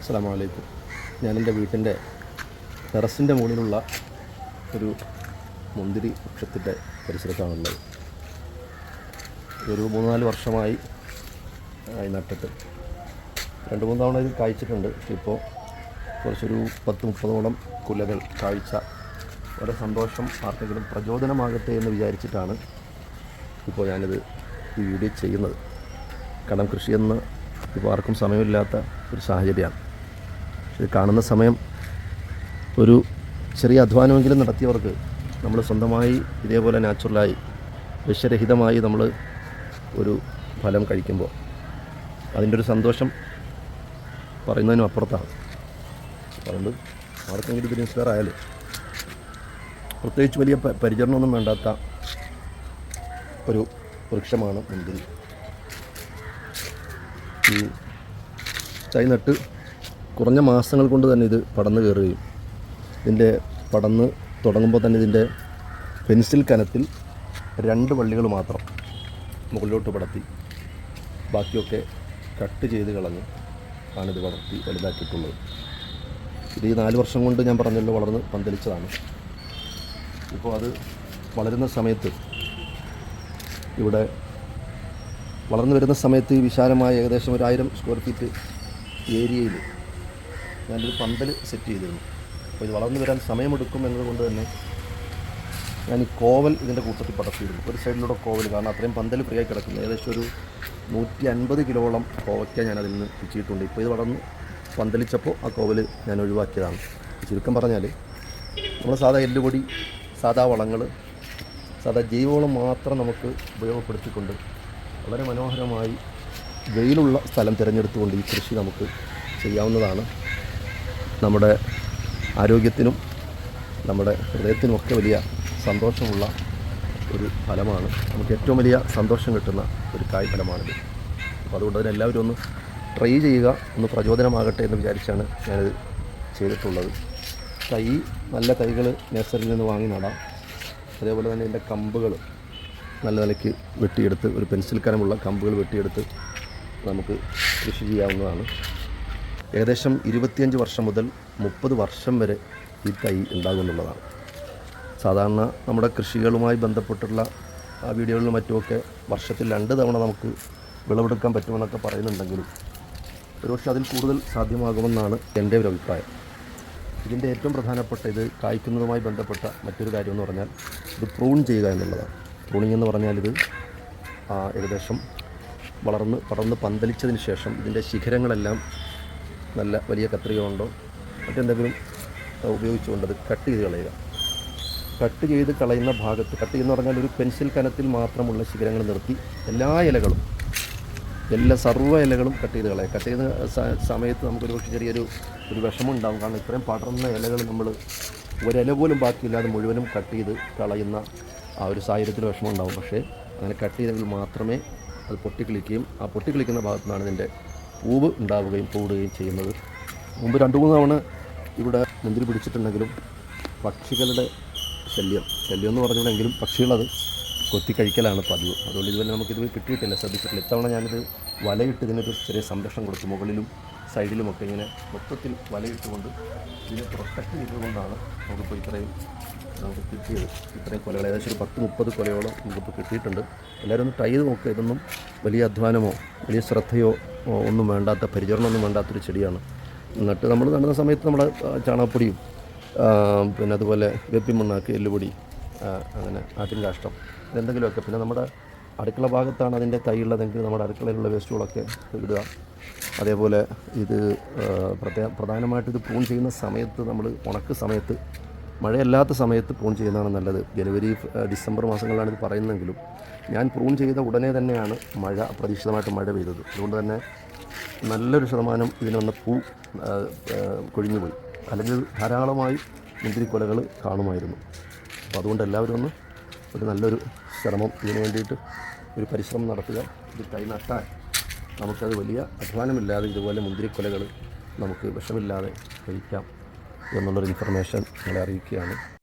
അസ്സലാമലൈക്കും. ഞാനെന്റെ വീട്ടിന്റെ ടെറസിന്റെ മുകളിലുള്ള ഒരു മുന്തിരി വൃക്ഷത്തിന്റെ പരിസരത്താണുള്ളത്. ഒരു മൂന്ന് നാല് വർഷമായി നട്ടിട്ട്. രണ്ട് മൂന്ന് തവണ ഇത് കായ്ച്ചിട്ടുണ്ട്. പക്ഷേ ഇപ്പോൾ കുറച്ചൊരു പത്ത് മുപ്പതോളം കുലകൾ കാഴ്ച വളരെ സന്തോഷം ആർക്കെങ്കിലും പ്രചോദനമാകട്ടെ എന്ന് വിചാരിച്ചിട്ടാണ് ഇപ്പോൾ ഞാനിത് ഈ വീഡിയോ ചെയ്യുന്നത്. കാരണം കൃഷിയെന്ന് ഇപ്പോൾ ആർക്കും സമയമില്ലാത്ത ഒരു സാഹചര്യമാണ്. ഇത് കാണുന്ന സമയം ഒരു ചെറിയ അധ്വാനമെങ്കിലും നടത്തിയവർക്ക് നമ്മൾ സ്വന്തമായി ഇതേപോലെ നാച്ചുറലായി വിഷരഹിതമായി നമ്മൾ ഒരു ഫലം കഴിക്കുമ്പോൾ അതിന്റെ ഒരു സന്തോഷം പറയുന്നതിനും അപ്പുറത്താണ്. അതുകൊണ്ട് ആർക്കെങ്കിലും ഇതിന് ഇൻസ്പയർ ആയാലും പ്രത്യേകിച്ച് വലിയ പരിചരണമൊന്നും വേണ്ടാത്ത ഒരു വൃക്ഷമാണ് മുന്തിരി. ഈ തൈ നട്ട് കുറഞ്ഞ മാസങ്ങൾ കൊണ്ട് തന്നെ ഇത് പടന്ന് കയറുകയും ഇതിന്റെ പടന്ന് തുടങ്ങുമ്പോൾ തന്നെ ഇതിന്റെ പെൻസിൽ കനത്തിൽ രണ്ട് വള്ളികൾ മാത്രം മുകളിലോട്ട് പടത്തി ബാക്കിയൊക്കെ കട്ട് ചെയ്ത് കളഞ്ഞ് ആണിത് വളർത്തി വലുതാക്കിയിട്ടുള്ളത്. ഇത് ഈ നാല് വർഷം കൊണ്ട് ഞാൻ പറഞ്ഞല്ലോ വളർന്ന് പന്തലിച്ചതാണ്. ഇപ്പോൾ അത് വളരുന്ന സമയത്ത് ഇവിടെ വളർന്നു വരുന്ന സമയത്ത് വിശാലമായ ഏകദേശം ഒരു ആയിരം സ്ക്വയർ ഫീറ്റ് ഏരിയയിൽ ഞാനൊരു പന്തൽ സെറ്റ് ചെയ്തിരുന്നു. അപ്പോൾ ഇത് വളർന്നു വരാൻ സമയമെടുക്കും എന്നതുകൊണ്ട് തന്നെ ഞാൻ ഈ കോവൽ ഇതിന്റെ കൂട്ടത്തിൽ പടർത്തിയിരുന്നു. ഒരു സൈഡിലൂടെ കോവൽ കാരണം അത്രയും പന്തൽ ഫ്രീ കിടക്കുന്നു. ഏകദേശം ഒരു നൂറ്റി അൻപത് കിലോളം കോവയ്ക്ക ഞാൻ നിന്ന് പിച്ചിട്ടുണ്ട് ഇപ്പോൾ ഇത് വളർന്ന് പന്തലിച്ചപ്പോൾ ആ കോവൽ ഞാൻ ഒഴിവാക്കിയതാണ്. ചുരുക്കം പറഞ്ഞാൽ നമ്മൾ സാധാ എല്ലുപൊടി സാധാ വളങ്ങൾ സാധാ ജൈവവളം മാത്രം നമുക്ക് ഉപയോഗപ്പെടുത്തിക്കൊണ്ട് വളരെ മനോഹരമായി വെയിലുള്ള സ്ഥലം തിരഞ്ഞെടുത്തുകൊണ്ട് ഈ കൃഷി നമുക്ക് ചെയ്യാവുന്നതാണ്. നമ്മുടെ ആരോഗ്യത്തിനും നമ്മുടെ ഹൃദയത്തിനുമൊക്കെ വലിയ സന്തോഷമുള്ള ഒരു ഫലമാണ്. നമുക്ക് ഏറ്റവും വലിയ സന്തോഷം കിട്ടുന്ന ഒരു കായ് ഫലമാണിത്. അപ്പോൾ അതുകൊണ്ട് തന്നെ എല്ലാവരും ഒന്ന് ട്രൈ ചെയ്യുക ഒന്ന് പ്രചോദനമാകട്ടെ എന്ന് വിചാരിച്ചാണ് ഞാനിത് ചെയ്തിട്ടുള്ളത്. തൈ നല്ല തൈകൾ നേഴ്സറിയിൽ നിന്ന് വാങ്ങി നടാം. അതേപോലെ തന്നെ ഇതിന്റെ കമ്പുകൾ നല്ല നിലയ്ക്ക് വെട്ടിയെടുത്ത് ഒരു പെൻസിൽ കനമുള്ള കമ്പുകൾ വെട്ടിയെടുത്ത് നമുക്ക് കൃഷി ചെയ്യാവുന്നതാണ്. ഏകദേശം ഇരുപത്തിയഞ്ച് വർഷം മുതൽ മുപ്പത് വർഷം വരെ ഈ തൈ ഉണ്ടാകുമെന്നുള്ളതാണ് സാധാരണ നമ്മുടെ കൃഷികളുമായി ബന്ധപ്പെട്ടുള്ള ആ വീഡിയോകളിലും മറ്റുമൊക്കെ വർഷത്തിൽ രണ്ട് തവണ നമുക്ക് വിളവെടുക്കാൻ പറ്റുമെന്നൊക്കെ പറയുന്നുണ്ടെങ്കിലും ഒരുപക്ഷെ അതിൽ കൂടുതൽ സാധ്യമാകുമെന്നാണ് എന്റെ ഒരു അഭിപ്രായം. ഇതിന്റെ ഏറ്റവും പ്രധാനപ്പെട്ട ഇത് കായ്ക്കുന്നതുമായി ബന്ധപ്പെട്ട മറ്റൊരു കാര്യം എന്ന് പറഞ്ഞാൽ ഇത് പ്രൂൺ ചെയ്യുക എന്നുള്ളതാണ്. പ്രൂണിങ് എന്ന് പറഞ്ഞാൽ ഇത് ഏകദേശം വളർന്ന് പടർന്ന് പന്തലിച്ചതിന് ശേഷം ഇതിന്റെ ശിഖരങ്ങളെല്ലാം നല്ല വലിയ കത്രിക കൊണ്ടോ മറ്റെന്തെങ്കിലും ആ, ഉപയോഗിച്ചുകൊണ്ട് അത് കട്ട് ചെയ്ത് കളയുക. കട്ട് ചെയ്ത് കളയുന്ന ഭാഗത്ത് കട്ട് ചെയ്യുന്ന പറഞ്ഞാൽ ഒരു പെൻസിൽ കനത്തിൽ മാത്രമുള്ള ശിഖരങ്ങൾ നിർത്തി എല്ലാ ഇലകളും എല്ലാ സർവ ഇലകളും കട്ട് ചെയ്ത് കളയുക. കട്ട് ചെയ്യുന്ന സമയത്ത് നമുക്കൊരു പക്ഷേ ചെറിയൊരു ഒരു വിഷമം ഉണ്ടാകും കാരണം ഇത്രയും പടർന്ന ഇലകൾ നമ്മൾ ഒരില പോലും ബാക്കിയില്ലാതെ മുഴുവനും കട്ട് ചെയ്ത് കളയുന്ന ആ ഒരു സാഹചര്യത്തിൽ വിഷമം ഉണ്ടാകും പക്ഷേ അങ്ങനെ കട്ട് ചെയ്തെങ്കിൽ മാത്രമേ അത് പൊട്ടിക്കിളിക്കുകയും ആ പൊട്ടിക്കിളിക്കുന്ന ഭാഗത്തു നിന്നാണ് ഇതിന്റെ പൂവ് ഉണ്ടാവുകയും പൂടുകയും ചെയ്യുന്നത്. മുമ്പ് രണ്ട് മൂന്ന് തവണ ഇവിടെ മുന്തിരി പിടിച്ചിട്ടുണ്ടെങ്കിലും പക്ഷികളുടെ ശല്യം ശല്യം എന്ന് പറഞ്ഞിട്ടുണ്ടെങ്കിലും പക്ഷികളത് കൊത്തി കഴിക്കലാണ് പതിവ്. അതുകൊണ്ട് ഇതുവരെ നമുക്കിത് കിട്ടിയിട്ടില്ല ശ്രദ്ധിച്ചിട്ടില്ല. ഇത്തവണ ഞാനിത് വലയിട്ട് ഇതിനൊരു ചെറിയ സംരക്ഷണം കൊടുത്തു. മുകളിലും സൈഡിലുമൊക്കെ ഇങ്ങനെ മൊത്തത്തിൽ വലയിട്ടുകൊണ്ട് ഇതിനെ പ്രൊട്ടക്റ്റ് ചെയ്തുകൊണ്ടാണ് നമുക്കിപ്പോൾ ഇത്രയും നമുക്ക് കിട്ടിയത് ഇത്രയും കൊലകൾ. ഏകദേശം ഒരു പത്ത് മുപ്പത് കൊലയോളം നമുക്കിപ്പോൾ കിട്ടിയിട്ടുണ്ട്. എല്ലാവരും ഒന്ന് ട്രൈ ചെയ്ത് നോക്കുക ഇതൊന്നും വലിയ അധ്വാനമോ വലിയ ശ്രദ്ധയോ ഒന്നും വേണ്ടാത്ത പരിചരണമൊന്നും വേണ്ടാത്തൊരു ചെടിയാണ്. എന്നിട്ട് നമ്മൾ നടുന്ന സമയത്ത് നമ്മുടെ ചാണകപ്പൊടിയും പിന്നെ അതുപോലെ വെപ്പി മണ്ണാക്ക് എല്ലുപൊടി അങ്ങനെ ആട്ടിൻ കാഷ്ടം ഇതെന്തെങ്കിലുമൊക്കെ. പിന്നെ നമ്മുടെ അടുക്കള ഭാഗത്താണ് അതിന്റെ തൈ ഉള്ളതെങ്കിൽ നമ്മുടെ അടുക്കളയിലുള്ള വേസ്റ്റുകളൊക്കെ ഇടുക. അതേപോലെ ഇത് പ്രധാനമായിട്ട് ഇത് പ്രൂൺ ചെയ്യുന്ന സമയത്ത് നമ്മൾ ഉണക്ക് സമയത്ത് മഴയല്ലാത്ത സമയത്ത് പ്രൂൺ ചെയ്യുന്നതാണ് നല്ലത്. ജനുവരി ഡിസംബർ മാസങ്ങളിലാണ് ഇത് പറയുന്നതെങ്കിലും ഞാൻ പ്രൂൺ ചെയ്ത ഉടനെ തന്നെയാണ് മഴ അപ്രതീക്ഷിതമായിട്ട് മഴ പെയ്തത്. അതുകൊണ്ട് തന്നെ നല്ലൊരു ശതമാനം ഇതിന് വന്ന പൂ കൊഴിഞ്ഞുപോയി. അല്ലെങ്കിൽ ധാരാളമായി മുന്തിരിക്കൊലകൾ കാണുമായിരുന്നു. അപ്പോൾ അതുകൊണ്ട് എല്ലാവരും ഒന്ന് ഒരു നല്ലൊരു ശ്രമം ഇതിനു വേണ്ടിയിട്ട് ഒരു പരിശ്രമം നടത്തുക. ഇത് കൈ നട്ടാൽ നമുക്കത് വലിയ അധ്വാനമില്ലാതെ ഇതുപോലെ മുന്തിരിക്കൊലകൾ നമുക്ക് വിഷമില്ലാതെ കഴിക്കാം. എന്നുള്ളൊരു ഇൻഫർമേഷൻ നിങ്ങളെ അറിയിക്കുകയാണ്.